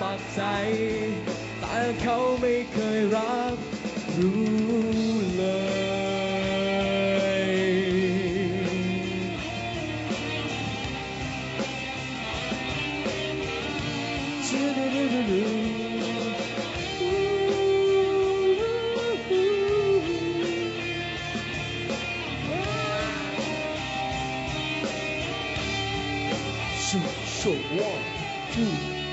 ปักใจ แต่เขาไม่เคยรับรู้เลย Shoot, shoot, one, two.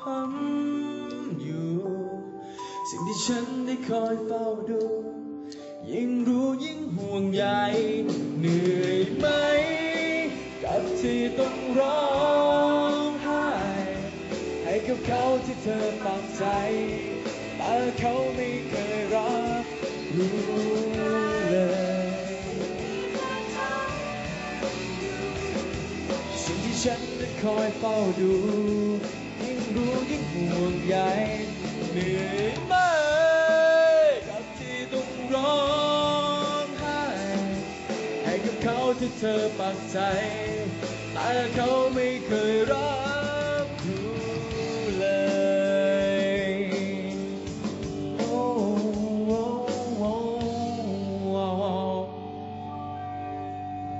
ทำอยู่ สิ่งที่ฉันได้คอยเฝ้าดู ยิ่งรู้ยิ่งห่วงใยเหนื่อยไหม กับที่ต้องร้องไห้ ให้กับเขาที่เธอปักใจ แต่เขาไม่เคยรับรู้เลยสิ่งที่ฉันได้คอยเฝ้าดู ยิ่งรู้ยิ่งห่วงใยเหนื่อยไหมกับที่ต้องร้องไห้ให้กับเขาที่เธอปักใจ แต่เขาไม่เคยรับรู้เลยโอ้โอ้โอ้โอ้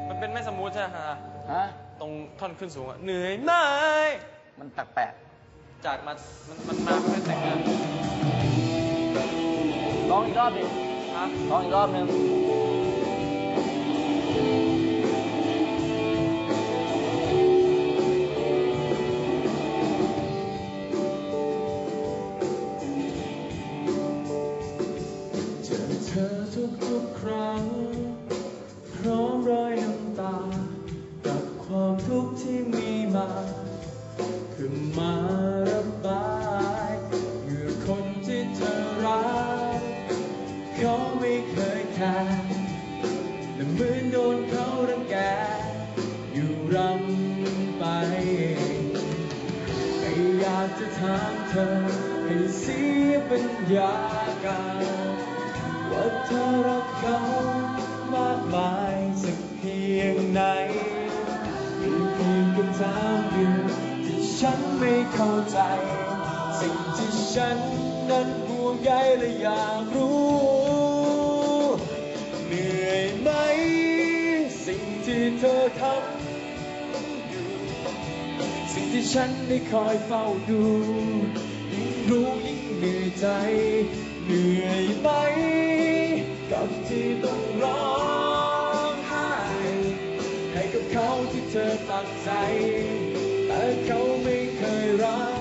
มันเป็นไม่สมูทใช่ไหมฮะ ฮะ ตรงท่อนขึ้นสูงอะเหนื่อยไหม มันแปลก จากมา มันมันมาไม่แต่งงานร้องอีกรอบดิฮะร้องอีกรอบหนึ่งเจอเธอทุกๆครั้ง ถามเธอให้เสียปัญญาการว่าเธอรักเขามากมายสักเพียงไหนมีเพียงคำถามเดียวที่ฉันไม่เข้าใจ สิ่งที่ฉันนั้นห่วงใยและอยากรู้เหนื่อยไหม สิ่งที่เธอทำ ที่ฉันได้คอยเฝ้าดูยิ่งรู้ยิ่งเหนื่อยใจ เหนื่อยไหมกับที่ต้องร้องไห้ให้กับเขาที่เธอตัดใจ แต่เขาไม่เคยรัก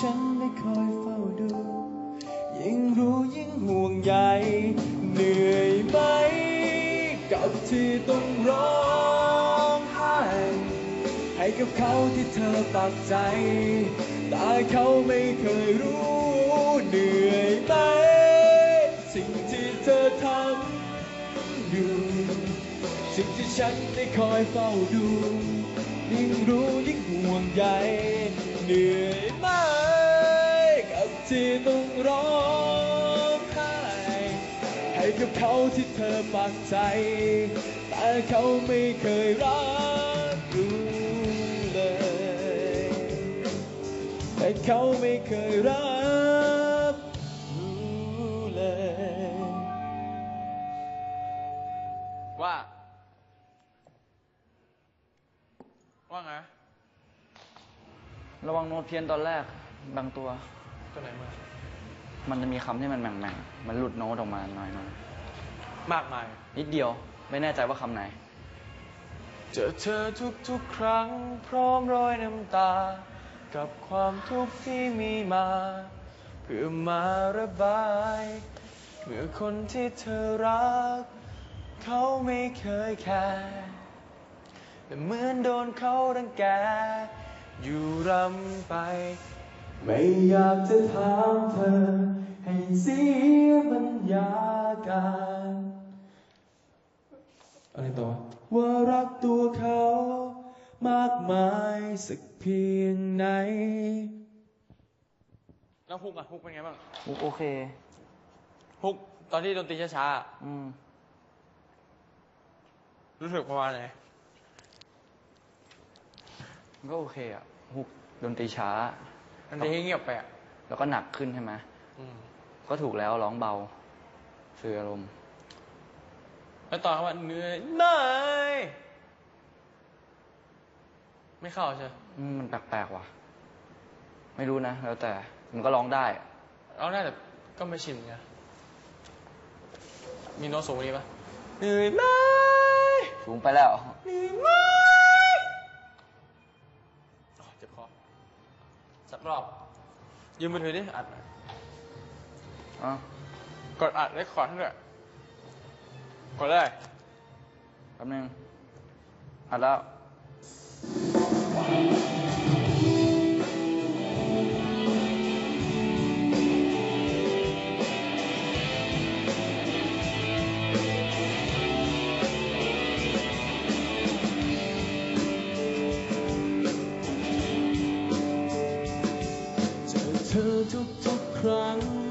ฉันได้คอยเฝ้าดู ยิ่งรู้ยิ่งห่วงใยเหนื่อยไหม กับที่ต้องร้องไห้ให้กับเขาที่เธอปักใจ แต่เขาไม่เคยรู้เหนื่อยไหม สิ่งที่เธอทำอยู่ สิ่งที่ฉันได้คอยเฝ้าดู ยิ่งรู้ยิ่งห่วงใย เหนื่อยไหมกับที่ต้องร้องไห้ให้กับเขาที่เธอปักใจ แต่เขาไม่เคยรักรู้เลย แต่เขาไม่เคยรัก ระวังโน้ตเพี้ยนตอนแรกบางตัว ตัวไหนมามันจะมีคำที่มันแหม่งๆ มันหลุดโน้ตออกมาหน่อยมากมายๆนิดเดียว ไม่แน่ใจว่าคำไหน เจอเธอทุกๆ ครั้ง พร้อมรอยน้ำตา กับความทุกข์ที่มีมา เพื่อมาระบาย เมื่อคนที่เธอรัก เขาไม่เคยแคร์แต่เหมือนโดนเขารังแก อยู่รำไป ไม่อยากจะถามเธอ ให้เสียบรรยากาศอะไรต่อวะว่ารักตัวเขา มากมายสักเพียงไหน แล้วฮุกอะฮุกเป็นไงบ้างมุกโอเค ฮุกตอนที่ดนตรีช้าๆอะอืมรู้สึกประมาณไหน มันก็โอเคอะฮุกดนตรีช้าดนตรีเงียบไปอะแล้วก็หนักขึ้นใช่ไหมอืมก็ถูกแล้วร้องเบาสื่ออารมณ์แล้วตอนเขาว่าเหนื่อยหน่อยไม่เข้าใช่ไหมอืมมันแปลกๆว่ะ ไม่รู้นะแล้วแต่มันก็ร้องได้เอาได้แต่ก็ไม่ชินไงมีโน้ตสูงกว่านี้ปะเหนื่อยไหมสูงไปแล้ว เหนื่อยไหมอ๋อเจ็บคอสักรอบยืมมือถือดิอัดหน่อยอะกดอัดเรคคอร์ดให้ด้วยกดเลยแป๊บนึงอัดแล้ว เ